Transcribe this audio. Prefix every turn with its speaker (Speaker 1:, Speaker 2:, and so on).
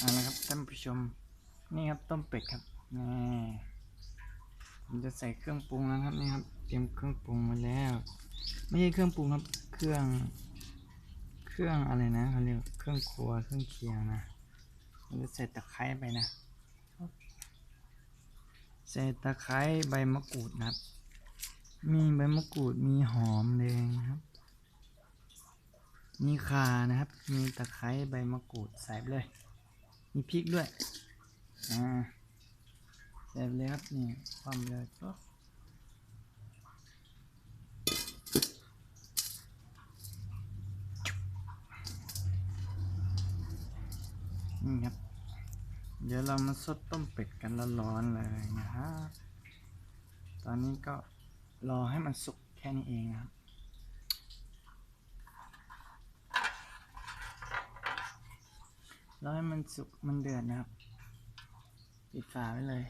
Speaker 1: อ่านะครับท่านผู้ชมนี่ครับต้มเป็ดครับนี่ผมจะใส่เครื่องปรุงแล้วครับนี่ครับ เตรียมเครื่องปรุงมาแล้ว ไม่ใช่เครื่องปรุงครับเครื่อง เครื่องอะไรนะเขาเรียกเครื่องครัวเครื่องเคียงนะผมจะใส่ตะไคร้ไปนะใส่ตะไคร้ใบมะกรูดนะครับ มีใบมะกรูดมีหอมแดงนะครับ มีข่านะครับ มีตะไคร้ใบมะกรูดใส่ไปเลย มีพริกด้วย อ่าใส่ไปเลยครับนี่ความเลยก็นี่ครับ เดี๋ยวเรามาซดต้มเป็ดกันร้อนๆเลยนะครับ ตอนนี้ก็รอให้มันสุกแค่นี้เองนะครับ แล้วให้มันสุกมันเดือดนะครับ ปิดฝาไว้เลย